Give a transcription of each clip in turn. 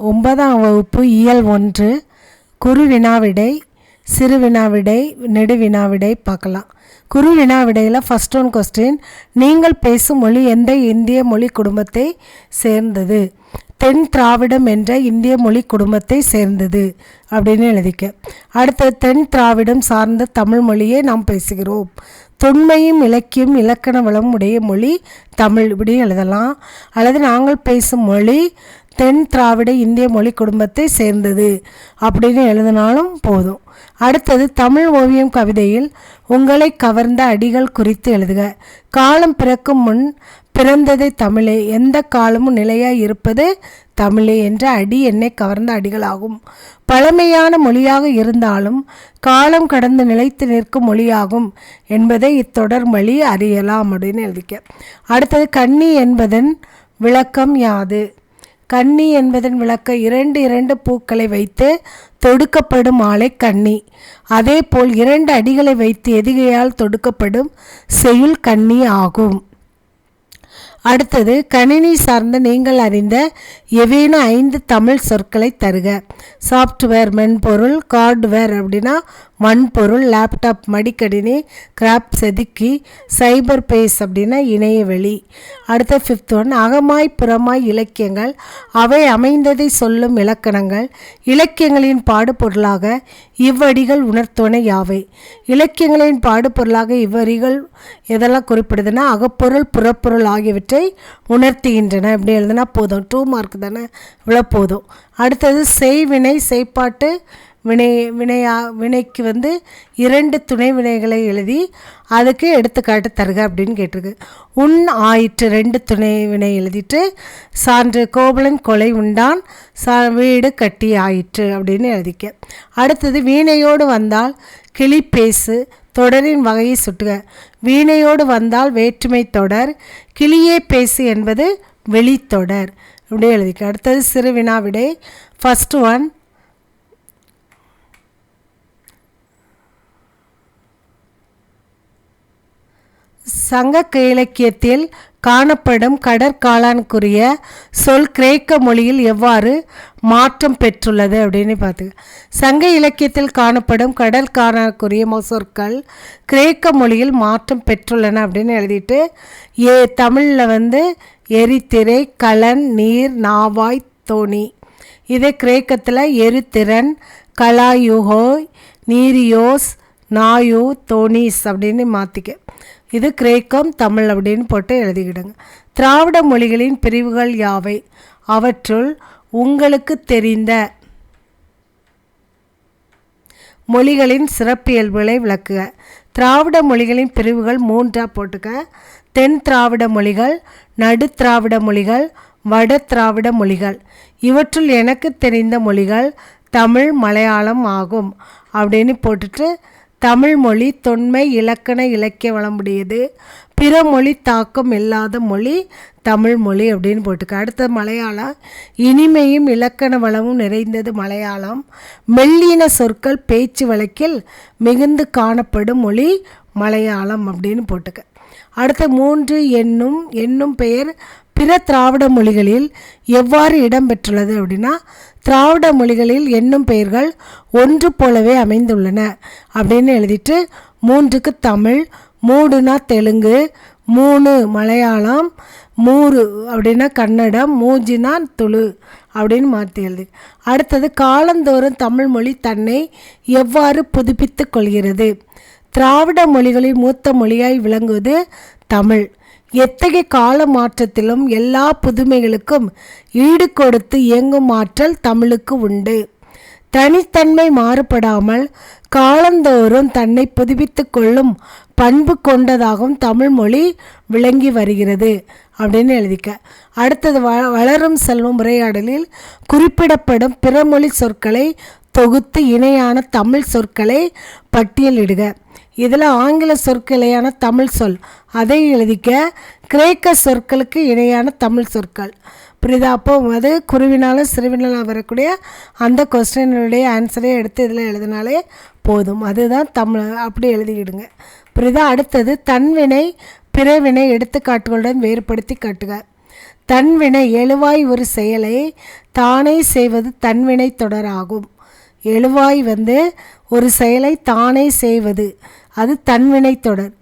ஒன்பதாம் வகுப்பு இயல் ஒன்று குறு வினாவிடை சிறு வினாவிடை நெடு வினாவிடை பார்க்கலாம். குறு வினாவிடையில் ஃபஸ்ட் ஒன் கொஸ்டின் நீங்கள் பேசும் மொழி எந்த இந்திய மொழி குடும்பத்தை சேர்ந்தது? தென் திராவிடம் என்ற இந்திய மொழி குடும்பத்தை சேர்ந்தது அப்படின்னு எழுதிக்க. அடுத்தது தென் திராவிடம் சார்ந்த தமிழ் மொழியை நாம் பேசுகிறோம். தொன்மையும் இலக்கியம் இலக்கண வளம் உடைய மொழி தமிழ் இப்படி எழுதலாம். அல்லது நாங்கள் பேசும் மொழி தென் திராவிட இந்திய மொழி குடும்பத்தை சேர்ந்தது அப்படின்னு எழுதினாலும் போதும். அடுத்தது தமிழ் ஓவியம் கவிதையில் உங்களை கவர்ந்த அடிகள் குறித்து எழுதுக. காலம் பிறக்கும் முன் பிறந்ததை தமிழே. எந்த காலமும் நிலையாக இருப்பது தமிழே என்ற அடி என்னை கவர்ந்த அடிகளாகும். பழமையான மொழியாக இருந்தாலும் காலம் கடந்து நிலைத்து நிற்கும் மொழியாகும் என்பதை இத்தொடர் மொழி அறியலாம் அப்படின்னு எழுதிக்க. அடுத்தது கன்னி என்பதன் விளக்கம் யாது? கன்னி என்பதன் விளக்க இரண்டு இரண்டு பூக்களை வைத்து தொடுக்கப்படும் ஆலை கன்னி. அதேபோல் இரண்டு அடிகளை வைத்து எதிகையால் தொடுக்கப்படும் செய்யுள் கன்னி ஆகும். அடுத்தது கணினி சார்ந்த நீங்கள் அறிந்த எவேனும் ஐந்து தமிழ் சொற்களை தருக. சாஃப்ட்வேர் மென்பொருள் ஹார்ட்வேர் அப்படின்னா வன்பொருள் லேப்டாப் மடிக்கணினி கிராப் செதுக்கி சைபர் பேஸ் அப்படின்னா இணையவெளி அடுத்த ஃபிஃப்த் ஒன் அகமாய் புறமாய் இலக்கியங்கள். அவை அமைந்ததை சொல்லும் இலக்கணங்கள். இலக்கியங்களின் பாடுபொருளாக இவ்வடிகள் உணர்த்துவன யாவை? இலக்கியங்களின் பாடுபொருளாக இவ்வரிகள் எதெல்லாம் குறிப்பிடுதுன்னா அகப்பொருள் புறப்பொருள் ஆகியவற்றை உணர்த்துகின்றன. இப்படி எழுதுனா போதும். டூ மார்க் தானே? இவ்வளோ போதும். அடுத்தது செய்வினை செய்ப்பாட்டு வினை வினையா வினைக்கு வந்து இரண்டு துணை வினைகளை எழுதி அதுக்கு எடுத்துக்காட்டு தருக அப்படின்னு கேட்டிருக்கு. உன் ஆயிற்று ரெண்டு துணை வினை எழுதிட்டு சான்று கோவலன் கொலை உண்டான் சா வீடு கட்டி ஆயிற்று அப்படின்னு எழுதிக்க. அடுத்தது வீணையோடு வந்தால் கிளி பேசு தொடரின் வகையை சுட்டுக. வீணையோடு வந்தால் வேற்றுமை தொடர் கிளியே பேசு என்பது வெளித்தொடர் இப்படி எழுதிக்க. அடுத்தது சிறு வினாவிடை ஃபஸ்ட் ஒன் சங்க இலக்கியத்தில் காணப்படும் கடற்காளானுக்குரிய சொல் கிரேக்க மொழியில் எவ்வாறு மாற்றம் பெற்றுள்ளது அப்படின்னு பார்த்துக்க. சங்க இலக்கியத்தில் காணப்படும் கடற்காளானுக்குரிய சொற்கள் கிரேக்க மொழியில் மாற்றம் பெற்றுள்ளன அப்படின்னு எழுதிட்டு ஏ தமிழில் வந்து எரித்திரை கலன் நீர் நாவாய் தோணி இதே கிரேக்கத்தில் எரித்திறன் கலாயுகோய் நீரியோஸ் நாயு தோனிஸ் அப்படின்னு மாற்றிக்க இது கிரேக்கம் தமிழ் அப்படின்னு போட்டு எழுதிக்கிடுங்க. திராவிட மொழிகளின் பிரிவுகள் யாவை? அவற்றுள் உங்களுக்கு தெரிந்த மொழிகளின் சிறப்பியல்புகளை விளக்குக. திராவிட மொழிகளின் பிரிவுகள் மூன்றாக போட்டுக்க. தென் திராவிட மொழிகள் நடு திராவிட மொழிகள் வட திராவிட மொழிகள். இவற்றுள் எனக்கு தெரிந்த மொழிகள் தமிழ் மலையாளம் ஆகும் அப்படின்னு போட்டுட்டு தமிழ் மொழி தொன்மை இலக்கண இலக்கிய வளமுடையது பிற மொழி தாக்கம் இல்லாத மொழி தமிழ் மொழி அப்படின்னு போட்டுக்க. அடுத்த மலையாளம். இனிமையும் இலக்கண வளமும் நிறைந்தது மலையாளம். மெல்லின சொற்கள் பேச்சு வழக்கில் மிகுந்து காணப்படும் மொழி மலையாளம் அப்படின்னு போட்டுக்க. அடுத்த மூன்று என்னும் என்னும் பெயர் பிற திராவிட மொழிகளில் எவ்வாறு இடம்பெற்றுள்ளது அப்படின்னா திராவிட மொழிகளில் என்னும் பெயர்கள் ஒன்று போலவே அமைந்துள்ளன அப்படின்னு எழுதிட்டு மூன்றுக்கு தமிழ் மூடுனா தெலுங்கு மூணு மலையாளம் மூறு அப்படின்னா கன்னடம் மூஞ்சினா துளு அப்படின்னு மாற்றி எழுது. அடுத்தது காலந்தோறும் தமிழ் மொழி தன்னை எவ்வாறு புதுப்பித்து கொள்கிறது? திராவிட மொழிகளின் மூத்த மொழியாய் விளங்குவது தமிழ். எத்தகைய கால மாற்றத்திலும் எல்லா புதுமைகளுக்கும் ஈடு கொடுத்து இயங்கும் ஆற்றல் தமிழுக்கு உண்டு. தனித்தன்மை மாறுபடாமல் காலந்தோறும் தன்னை புதுப்பித்து கொள்ளும் பண்பு கொண்டதாகவும் தமிழ் மொழி விளங்கி வருகிறது அப்படின்னு எழுதிக்க. அடுத்தது வ வளரும் செல்வம் உரையாடலில் குறிப்பிடப்படும் பிறமொழி சொற்களை தொகுத்து இணையான தமிழ் சொற்களை பட்டியலிடுக. இதில் ஆங்கில சொற்களையான தமிழ் சொல். அதை எழுதிக்க கிரேக்க சொற்களுக்கு இணையான தமிழ் சொற்கள். புரியுதா? அப்போ அது குருவினாலும் சிறுவினாலும் வரக்கூடிய அந்த கொஸ்டினுடைய ஆன்சரை எடுத்து இதில் எழுதினாலே போதும். அதுதான் தமிழ். அப்படி எழுதிக்கிடுங்க புரியுதா? அடுத்தது தன்வினை பிறவினை எடுத்துக்காட்டுகளுடன் வேறுபடுத்தி காட்டுக. தன்வினை எழுவாய் ஒரு செயலை தானே செய்வது தன்வினை தொடராகும். எழுவாய் வந்து ஒரு செயலை தானே செய்வது. அது தன்வினை தொடர்.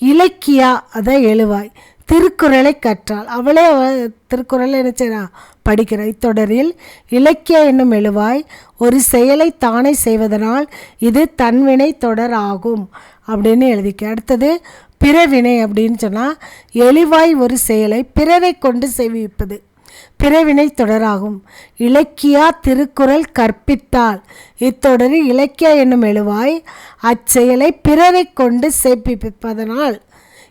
இலக்கியா அதை எழுவாய். திருக்குறளை கற்றாள். அவளே திருக்குறள் திருக்குறளை என்ன செய்றா? படிக்கிறாள். இத்தொடரில் இலக்கிய என்னும் எழுவாய் ஒரு செயலை தானே செய்வதனால் இது தன்வினை தொடர் ஆகும் அப்படின்னு எழுதிக்க. அடுத்தது பிறவினை அப்படின்னு சொன்னால் எளிவாய் ஒரு செயலை பிறரை கொண்டு செய்விப்பது பிறவினை தொடராகும். இலக்கியா திருக்குறள் கற்பித்தால் இத்தொடரில் இலக்கியா என்னும் எழுவாய் அச்செயலை பிறரை கொண்டு சேப்பிப்பதனால்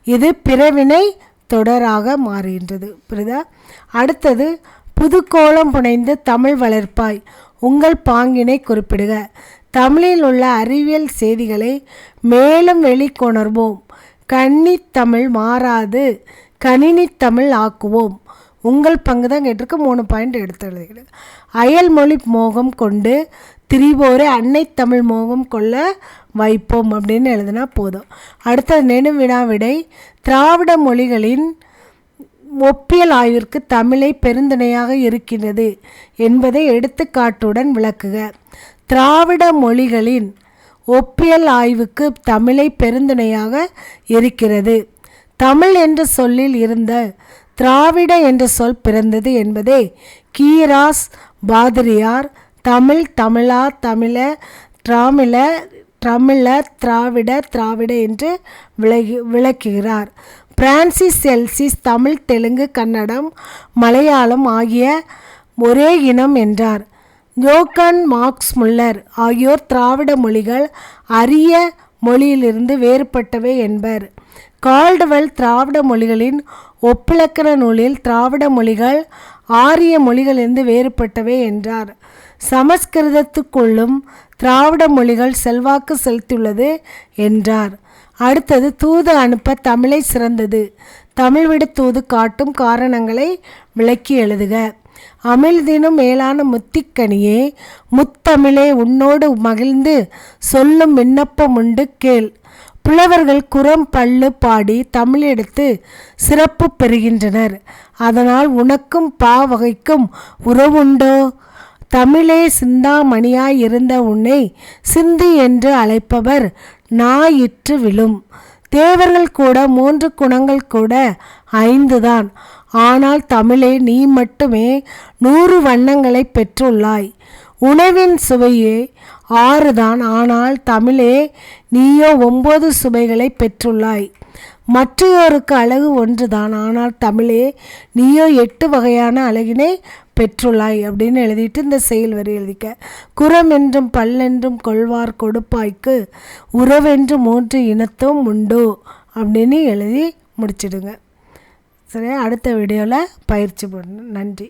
இது பிறவினை தொடராக மாறுகின்றது. புரியுதா அடுத்தது புதுக்கோலம் புனைந்து தமிழ் வளர்ப்பாய். உங்கள் பாங்கினை குறிப்பிடுக. தமிழில் உள்ள அறிவியல் செய்திகளை மேலும் வெளிக்கொணர்வோம். கன்னித் தமிழ் மாறாது. கணினி தமிழ் ஆக்குவோம். உங்கள் பங்கு தான் கேட்டிருக்கு. மூணு பாயிண்ட் எடுத்து எழுதிக்கிடு அயல்மொழி மோகம் கொண்டு திரிவோரை அன்னை தமிழ் மோகம் கொள்ள வைப்போம் அப்படின்னு எழுதினா போதும். அடுத்தது நெனு வினாவிடை திராவிட மொழிகளின் ஒப்பியல் ஆய்விற்கு தமிழை பெருந்துணையாக இருக்கின்றது என்பதை எடுத்துக்காட்டுடன் விளக்குக. திராவிட மொழிகளின் ஒப்பியல் ஆய்வுக்கு தமிழை பெருந்துணையாக இருக்கிறது. தமிழ் என்ற சொல்லில் இருந்த திராவிட என்ற சொல் பிறந்தது என்பதை கீராஸ் பாதிரியார். தமிழ் தமிழா தமிழ திராமில தமிழ திராவிட திராவிட என்று விளகி விளக்குகிறார். பிரான்சிஸ் எல்சிஸ் தமிழ் தெலுங்கு கன்னடம் மலையாளம் ஆகிய ஒரே இனம் என்றார். ஜோக்கன் மார்க்ஸ் முல்லர் ஆகியோர் திராவிட மொழிகள் அரிய மொழியிலிருந்து வேறுபட்டவை என்பர். கால்டுவெல் திராவிட மொழிகளின் ஒப்பிலக்கண நூலில் திராவிட மொழிகள் ஆரிய மொழிகளிலிருந்து வேறுபட்டவை என்றார். சமஸ்கிருதத்துக்குள்ளும் திராவிட மொழிகள் செல்வாக்கு செலுத்தியுள்ளது என்றார். அடுத்தது தூது அனுப்ப தமிழை சிறந்தது. தமிழ் விட தூது காட்டும் காரணங்களை விளக்கி எழுதுக. அமிழ்தினும் மேலான முத்திக்கனியே முத்தமிழே உன்னோடு மகிழ்ந்து சொல்லும் விண்ணப்பம் உண்டு கேள். புலவர்கள் குரம் பள்ளு பாடி தமிழெடுத்து சிறப்பு பெறுகின்றனர். அதனால் உனக்கும் பா வகைக்கும் உறவுண்டோ? தமிழே சிந்தாமணியாய் இருந்த உன்னை சிந்தி என்று அழைப்பவர் நாயிற்று விழும். தேவர்கள் கூட மூன்று குணங்கள் கூட ஐந்துதான். ஆனால் தமிழே நீ மட்டுமே நூறு வண்ணங்களை பெற்றுள்ளாய். உணவின் சுவையே ஆறுதான். ஆனால் தமிழே நீயோ ஒன்பது சுவைகளை பெற்றுள்ளாய். மற்றையோருக்கு அழகு ஒன்றுதான். ஆனால் தமிழே நீயோ எட்டு வகையான அழகினை பெற்றுள்ளாய் அப்படின்னு எழுதிட்டு இந்த செயல் வரி எழுதிக்க. குரம் என்றும் பல்லென்றும் கொள்வார் கொடுப்பாய்க்கு உறவென்று மூன்று இனத்தும் உண்டு அப்படின்னு எழுதி முடிச்சிடுங்க. சரியா? அடுத்த வீடியோவில் பயிற்சி பண்ணு நன்றி.